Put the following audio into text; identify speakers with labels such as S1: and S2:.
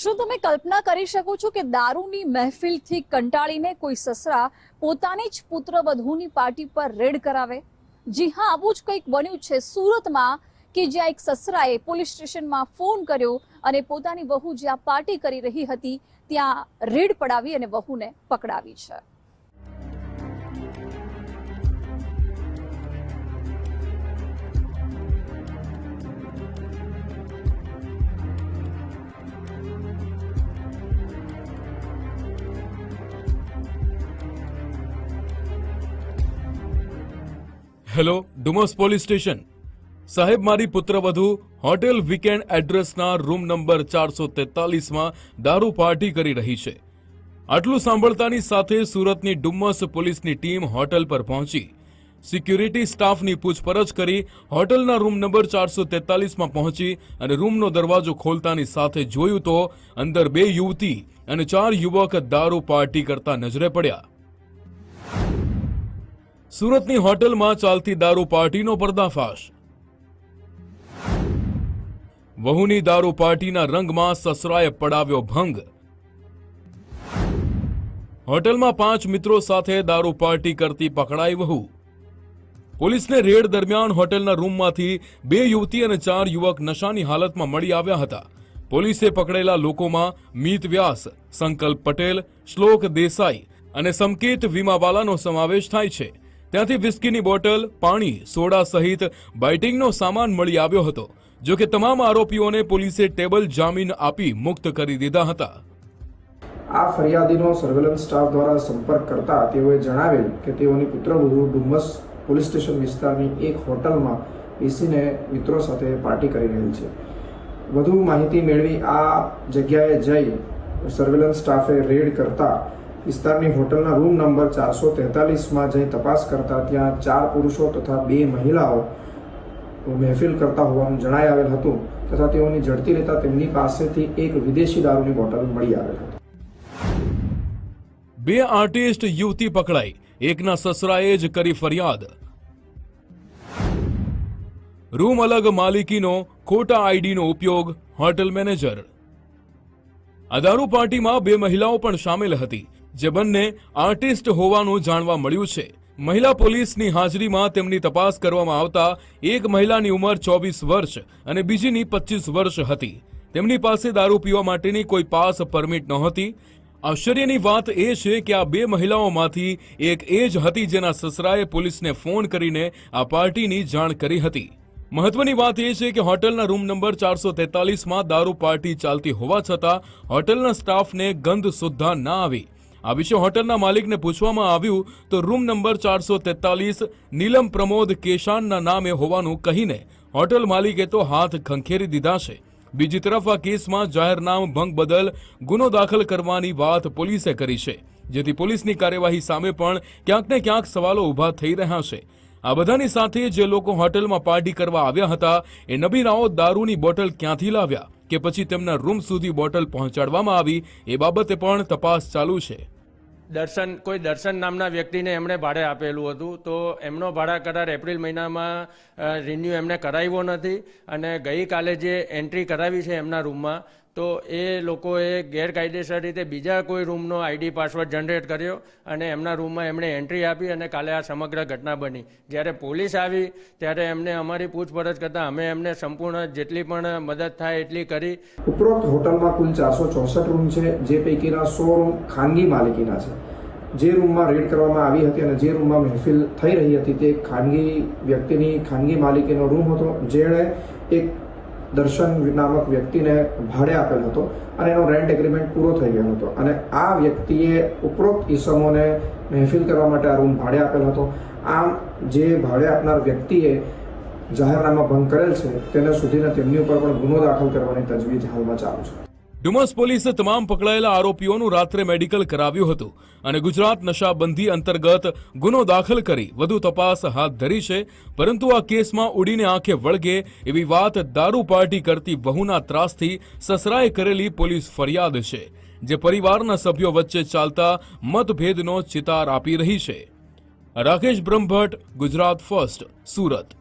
S1: શું તમે કલ્પના કરી શકો છો કે દારૂની મહેફિલથી કંટાળીને કોઈ સસરા પોતાની જ પુત્રવધૂની પાર્ટી પર રેડ કરાવે? જી હા, આવું જ કંઈક બન્યું છે સુરતમાં કે જ્યાં એક સસરાએ પોલીસ સ્ટેશનમાં ફોન કર્યો અને પોતાની વહુ જ્યાં પાર્ટી કરી રહી હતી ત્યાં રેડ પડાવી અને વહુને પકડાવી છે.
S2: Hello, Dumas police station. સાહેબ, મારી પુત્રવધુ, હોટેલ વીકેન્ડ એડ્રેસના રૂમ નંબર ચારસો તેતાલીસમાં દારૂ પાર્ટી કરી રહી છે. આટલું સાંભળતાની સાથે સુરતની ડુમ્મસ પોલીસની ટીમ હોટેલ પર પહોંચી. સિક્યુરિટી સ્ટાફની પૂછપરછ કરી હોટલના રૂમ નંબર ચારસો તેતાલીસમાં પહોંચી અને રૂમનો દરવાજો ખોલતાની સાથે જોયું તો અંદર બે યુવતી અને ચાર યુવક દારૂ પાર્ટી કરતા નજરે પડ્યા. સુરતની હોટલમાં ચાલતી દારૂ પાર્ટીનો પર્દાફાશ. વહુની દારૂ પાર્ટીના રંગમાં સસરાએ પડાવ્યો ભંગ. હોટલમાં પાંચ મિત્રો સાથે દારૂ પાર્ટી કરતી પકડાઈ વહુ. પોલીસને રેડ દરમિયાન હોટલના રૂમમાંથી બે યુવતી અને ચાર યુવક નશાની હાલતમાં મળી આવ્યા હતા. પોલીસે પકડેલા લોકોમાં મીત વ્યાસ, સંકલ્પ પટેલ, શ્લોક દેસાઈ અને સંકેત વીમાવાલાનો સમાવેશ થાય છે. ત્યાંથી વિસ્કીની બોટલ, પાણી, સોડા સહિત બાઇટિંગનો સામાન મળી આવ્યો હતો, જો કે તમામ આરોપીઓને પોલીસે ટેબલ જામીન આપી મુક્ત કરી દીધા હતા.
S3: આ ફરિયાદીનો સર્વેલન્સ સ્ટાફ દ્વારા સંપર્ક કરતા તેઓએ જણાવેલ કે તેઓની પુત્રવધુ ડુમ્મસ પોલીસ સ્ટેશન વિસ્તારની એક હોટલમાં બેસીને મિત્રો સાથે પાર્ટી કરી રહેલ છે. વધુ માહિતી મેળવી આ જગ્યાએ જઈ સર્વેલન્સ સ્ટાફે રેડ કરતા વિસ્તારની હોટલના રૂમ નંબર ચારસો તેતાલીસમાં જઈ તપાસ કરતા ત્યાં ચાર પુરુષો તથા બે મહિલાઓ મહેફિલ કરતા હોવાનું જણાઈ આવેલ હતું તથા તેઓની ઝડપી લેતા તેમની પાસેથી એક વિદેશી દારૂની બોટલ મળી આવેલ હતી.
S2: બે આર્ટિસ્ટ યુવતી પકડાઈ. એકના સસરાએ જ કરી ફરિયાદ. રૂમ અલગ માલિકીનો, ખોટા આઈડીનો ઉપયોગ, હોટેલ મેનેજર. આ પાર્ટીમાં બે મહિલાઓ પણ સામેલ હતી. જે બંને આર્ટિસ્ટ હોવાનું જાણવા મળ્યું છે. મહિલા પોલીસની હાજરીમાં તેમની તપાસ કરવામાં આવતા એક મહિલાની ઉંમર ચોવીસ વર્ષ અને બીજીની પચીસ વર્ષ હતી. તેમની પાસે દારૂ પીવા માટેની કોઈ પાસ પરમિટ નહોતી. આશ્ચર્યની વાત એ છે કે આ બે મહિલાઓમાંથી એક એ જ હતી જેના સસરાએ પોલીસને ફોન કરીને આ પાર્ટીની જાણ કરી હતી. મહત્વની વાત એ છે કે હોટલના રૂમ નંબર ચારસો તેતાલીસમાં દારૂ પાર્ટી ચાલતી હોવા છતાં હોટલના સ્ટાફને ગંધ સુદ્ધા ના આવી. આ વિશે હોટલના માલિકને પૂછવામાં આવ્યું તો રૂમ નંબર ચારસો તેતાલીસ, નીલમ પ્રમોદ કેશાનના નામે હોવાનું કહીને હોટલ માલિકે તો હાથ ખંખેરી દીધા છે. બીજી તરફ આ કેસમાં જાહેરનામ ભંગ બદલ ગુનો દાખલ કરવાની વાત પોલીસે કરી છે, જેથી પોલીસની કાર્યવાહી સામે પણ ક્યાંક ને ક્યાંક સવાલો ઊભા થઈ રહ્યા છે. આ બધાની સાથે જે લોકો હોટલમાં પાર્ટી કરવા આવ્યા હતા, એ નબીરાઓ દારૂની બોટલ ક્યાંથી લાવ્યા? કે પછી તેમના રૂમ સુધી બોટલ પહોંચાડવામાં આવી, એ બાબતે પણ તપાસ ચાલુ છે.
S4: દર્શન, કોઈ દર્શન નામના વ્યક્તિને એમણે ભાડે આપેલું હતું, તો એમનો ભાડા કરાર એપ્રિલ મહિનામાં રિન્યુ એમણે કરાવ્યો નથી અને ગઈકાલે જે એન્ટ્રી કરાવી છે એમના રૂમમાં તો એ લોકોએ ગેરકાયદેસર રીતે બીજા કોઈ રૂમનો આઈડી, પાસવર્ડ જનરેટ કર્યો અને એમના રૂમમાં એમણે એન્ટ્રી આપી અને કાલે આ સમગ્ર ઘટના બની. જ્યારે પોલીસ આવી, ત્યારે એમને અમારી પૂછપરછ કરતાં અમે એમને સંપૂર્ણ જેટલી પણ મદદ થાય એટલી કરી.
S3: ઉપરોક્ત હોટલમાં કુલ ચારસો ચોસઠ રૂમ છે, જે પૈકીના સો રૂમ ખાનગી માલિકીના છે. જે રૂમમાં રેડ કરવામાં આવી હતી અને જે રૂમમાં મહેફિલ થઈ રહી હતી તે ખાનગી વ્યક્તિની, ખાનગી માલિકીનો રૂમ હતો, જેણે એક દર્શન નામક વ્યક્તિને ભાડે આપેલ હતો અને એનો રેન્ટ એગ્રીમેન્ટ પૂરો થઈ ગયો હતો. અને આ વ્યક્તિએ ઉપરોક્ત ઈસમોને મહેફિલ કરવા માટે આ રૂમ ભાડે આપેલ હતો. આમ જે ભાડે આપનાર વ્યક્તિએ જાહેરનામા ભંગ કરેલ છે, તેને સુધીને તેમની ઉપર પણ ગુનો દાખલ કરવાની તજવીજ હાલમાં ચાલુ છે.
S2: ડુમસ પોલીસે તમામ પકડાયેલા આરોપીઓનું રાત્રે મેડિકલ કરાવ્યું હતું અને ગુજરાત નશાબંધી અંતર્ગત ગુનો દાખલ કરી વધુ તપાસ હાથ ધરી છે, પરંતુ આ કેસમાં ઉડીને આંખે વળગે એવી વાત દારૂ પાર્ટી કરતી વહુના ત્રાસથી સસરાએ કરેલી પોલીસ ફરિયાદ છે, જે પરિવારના સભ્યો વચ્ચે ચાલતા મતભેદનો ચિતાર આપી રહી છે. રાકેશ બ્રહ્મભટ્ટ, ગુજરાત ફર્સ્ટ, સુરત.